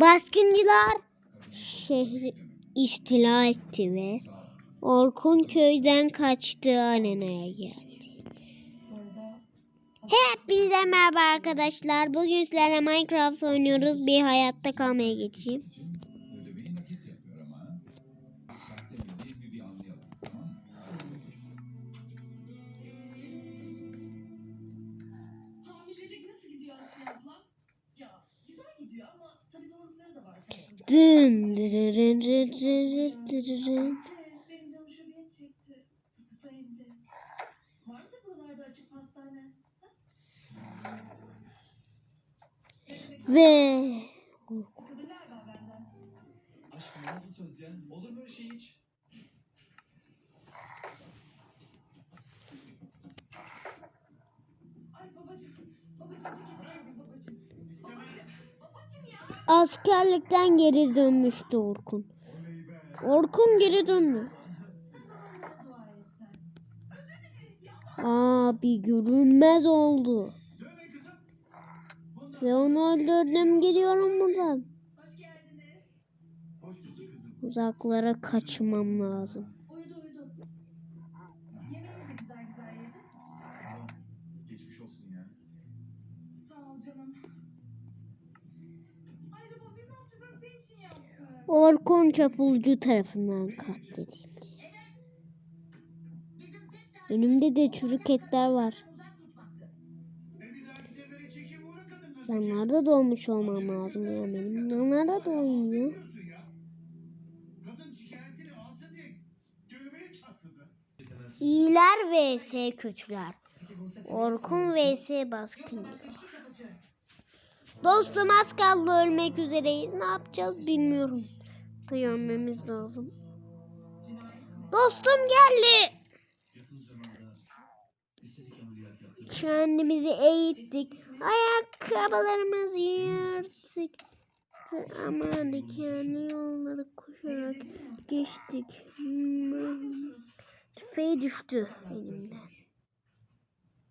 Baskıncılar şehri istila etti ve Orkun köyden kaçtı arenaya geldi. Hepinize merhaba arkadaşlar. Bugün sizlerle Minecraft oynuyoruz. Bir hayatta kalmaya geçeyim. Dın dırırın dırırın dırırın. Ve. Aşkım nasıl söz ya? Olur mu öyle şey hiç? Ay babacım. Babacım alayım babacım. Babacım. Askerlikten geri dönmüştü Orkun. Orkun geri döndü. Abi görünmez oldu. Ve onu öldürdüm gidiyorum buradan. Hoş geldiniz. Hoş bulduk kızım. Uzaklara kaçmam lazım. Uyudu uyudu. Yemeğini de güzel güzel yedi. Tamam. Geçmiş olsun ya. Sağ ol canım. Orkun çapulcu tarafından katledildi. Önümde de çürük etler var. Yanlarda doğmuş olmam lazım ya benim. Yanlarda doğayım ya. İyiler vs kötüler. Orkun vs baskın. başka bir şey kapatıyorum. Dostum az kaldı ölmek üzereyiz. Ne yapacağız bilmiyorum. Dayanmamız lazım. Dostum geldi. Kendimizi eğittik. Ayakkabılarımızı yırttık. Aman dikenli yolları koşarak geçtik. Hmm. Tüfeği düştü elimden.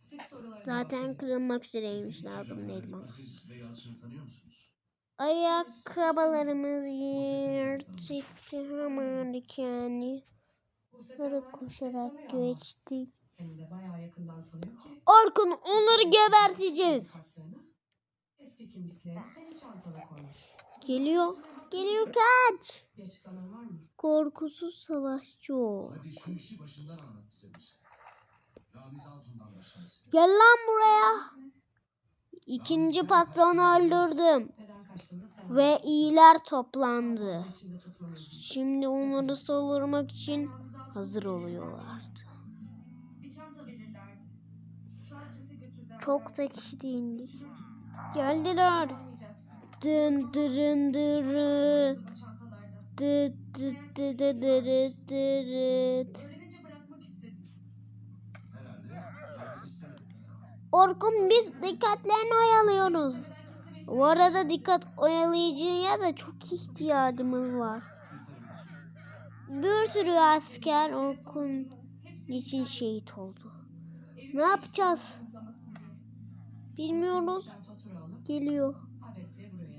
Siz Zaten kırılmak üzereymiş lazım ve Yalçın'ı tanıyor musunuz? Ayakkabılarımızı yırttık. Aman dikenli Bu sefer hangi koşarak seni tanıyor ama geçtik. Seni de bayağı yakından tanıyor ki. Orkun onları geberteceğiz. Kartlarını, eski kimliklerini senin çantana koymuş. Geliyor. Geliyor kaç. Bir açıklaman var mı? Korkusuz savaşçı o. Hadi şu işi başından anlat bize bize. Gel lan buraya. İkinci patronu öldürdüm. Ve iyiler toplandı. Şimdi onları savurmak için hazır oluyorlardı. Bir çanta verirlerdi. Şu adrese götür der. Çok da kişi değildik. Geldiler. Dın dırın dırı. Bu çantalarda. Dı dı dı Orkun biz dikkatlerini oyalıyoruz. Bu arada dikkat oyalayıcıya da çok ihtiyacımız var. Bir sürü asker Orkun için şehit oldu. Ne yapacağız? Bilmiyoruz. Geliyor. adresliye buraya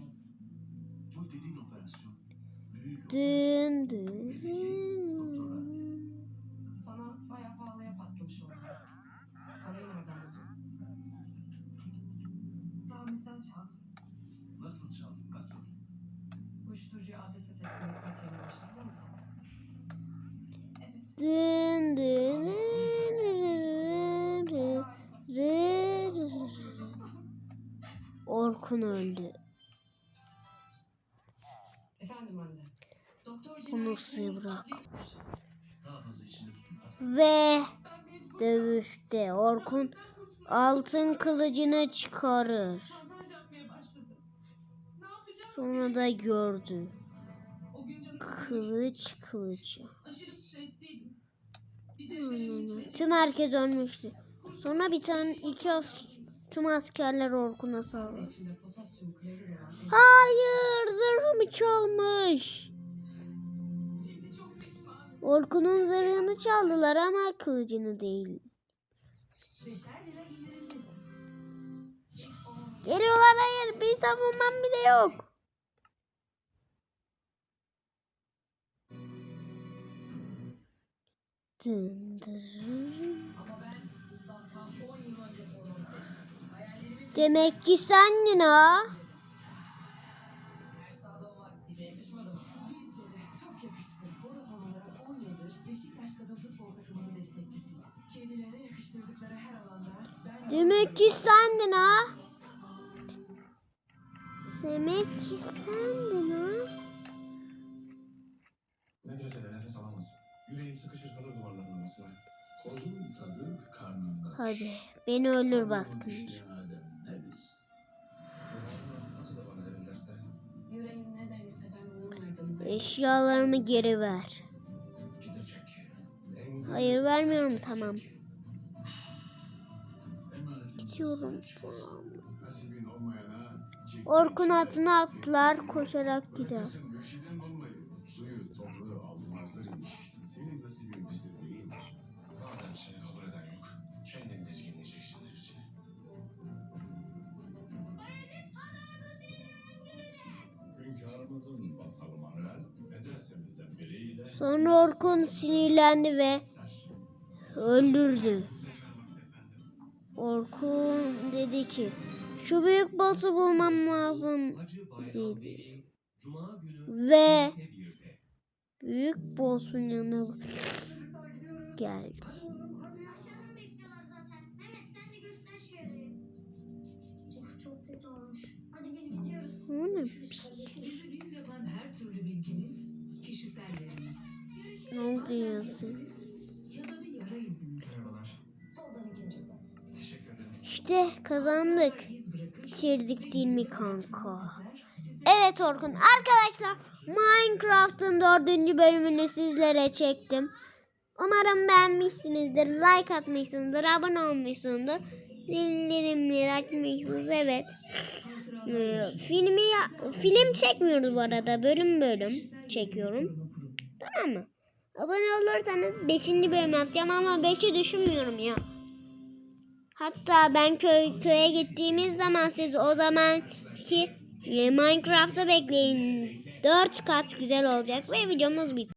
Uyuşturucuyu adrese teslim etmek yerine başlasana mı sen? Evet. Dın dın dın dın dın. Orkun öldü. Efendim anne. Doktor Bunu sığ bırak. Ve dövüşte Orkun altın kılıcını çıkarır. Sonra da gördü. Kılıç kılıcı. içine Tüm herkes ölmüştü. Sonra bir tane iki as tüm askerler Orkun'a olan Hayır zırhımı çalmış. Orkun'un zırhını çaldılar ama kılıcını değil. Geliyorlar hayır bir savunmam bile yok. Kendilerine yakıştırdıkları her alanda ben Demek ki sendin ha. Demek ki sendin ha. Medresede nefes alamaz. Yüreğim sıkışır kalır duvarların arasına. Kodun tadı karnında. Hadi beni öldür onun ardındayım. Eşyalarımı geri ver. Hayır vermiyorum tamam. Gidiyorum tamam. Orkun atına atlar koşarak gider. Hünkârımızın vasalı Manuel medresemizden biriyle Sonra Orkun sinirlendi ve öldürdü. Orkun dedi ki şu büyük boss'u bulmam lazım dedi. Ve büyük boss'un yanına geldi. Aşağıdan bekliyorlar zaten. Mehmet sen de göster şu yarayı. Of çok kötü olmuş. Hadi biz gidiyoruz. O ne? Bilginiz, kişisel veriniz Ne oldu yazı? ya da bir yara iziniz. Merhabalar. Soldan ikincide. Teşekkür ederim. İşte kazandık. Bitirdik değil mi kanka? Evet Orkun. Arkadaşlar Minecraft'ın dördüncü bölümünü sizlere çektim. Umarım beğenmişsinizdir. Like atmışsınızdır. Abone olmuşsunuzdur. Zillerimi açmışsınız. Evet. Ee, filmi ya- film çekmiyoruz bu arada. Bölüm bölüm çekiyorum. Tamam mı? Abone olursanız 5. bölüm yapacağım ama 5'i düşünmüyorum ya. Hatta ben köy köye gittiğimiz zaman siz o zamanki e, Minecraft'ta bekleyin. 4 kat güzel olacak ve videomuz bitti.